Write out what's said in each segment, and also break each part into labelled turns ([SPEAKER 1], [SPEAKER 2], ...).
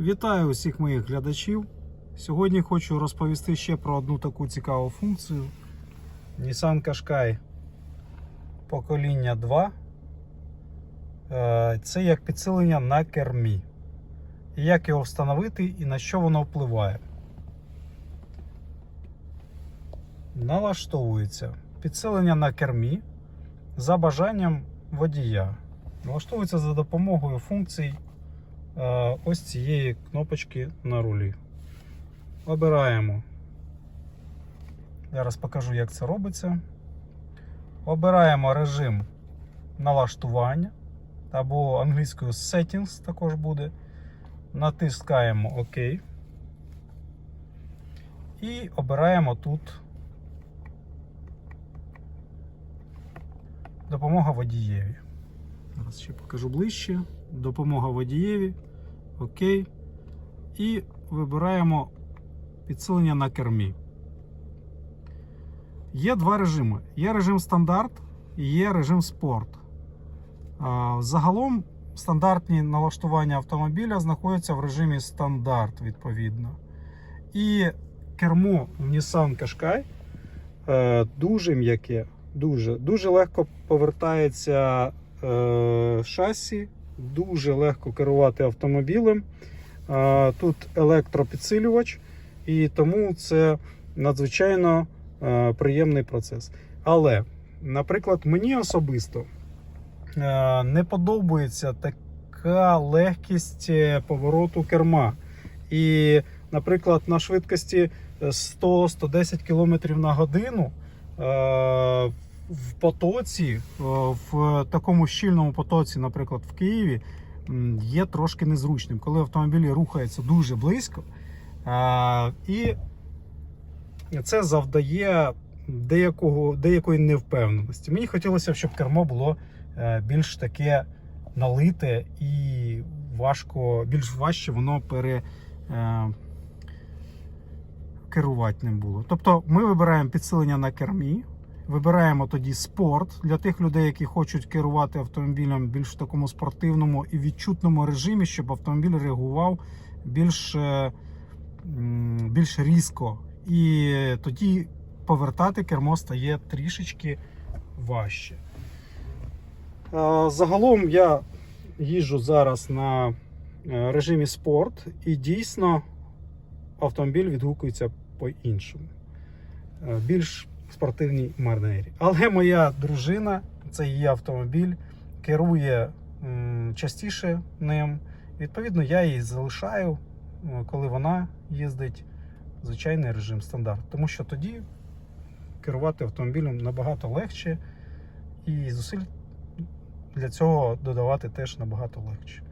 [SPEAKER 1] Вітаю усіх моїх глядачів. Сьогодні хочу розповісти ще про одну таку цікаву функцію. Nissan Qashqai покоління 2. Е, Це як підсилення на кермі. І як його встановити і на що воно впливає. Налаштовується підсилення на кермі за бажанням водія. Налаштовується за допомогою функцій ось цієї кнопочки на рулі. Обираємо. Зараз покажу, як це робиться. Обираємо режим налаштування або англійською Settings також буде. Натискаємо ОК. І обираємо тут допомога водієві. Зараз ще покажу ближче. Допомога водієві. Окей. І вибираємо підсилення на кермі. Є два режими: є режим стандарт і є режим спорт. Загалом стандартні налаштування автомобіля знаходяться в режимі стандарт, відповідно. І кермо Nissan Qashqai е, дуже м'яке, дуже, дуже легко повертається шасі, дуже легко керувати автомобілем. Е, Тут електропідсилювач, і тому це надзвичайно е, приємний процес. Але, наприклад, мені особисто е, не подобається така легкість е, повороту керма. І, наприклад, на швидкості 100-110 км на годину е, в потоці, е, в такому щільному потоці, наприклад, в Києві, є трошки незручним, коли автомобіль рухається дуже близько. е, І це завдає деякого, деякої невпевненості. Мені хотілося щоб кермо було е, більш таке налите і важко, більш важче воно пере. Керувати ним було. Тобто ми вибираємо підсилення на кермі, вибираємо тоді спорт для тих людей, які хочуть керувати автомобілем більш в такому спортивному і відчутному режимі, щоб автомобіль реагував більш, е, більш різко. І тоді повертати кермо стає трішечки важче. Е, Загалом я їжджу зараз на е, режимі спорт, і дійсно автомобіль відгукується по-іншому. Більш спортивній манері. Але моя дружина, це її автомобіль, керує частіше ним. Відповідно, я її залишаю, е, коли вона їздить звичайний режим стандарт. Тому що тоді керувати автомобілем набагато легше, і зусиль для цього додавати теж набагато легше.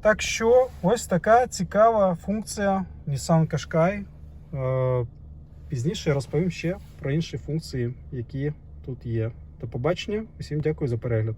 [SPEAKER 1] Так що ось така цікава функція Nissan Qashqai. Пізніше я розповім ще про інші функції, які тут є. До побачення. Усім дякую за перегляд.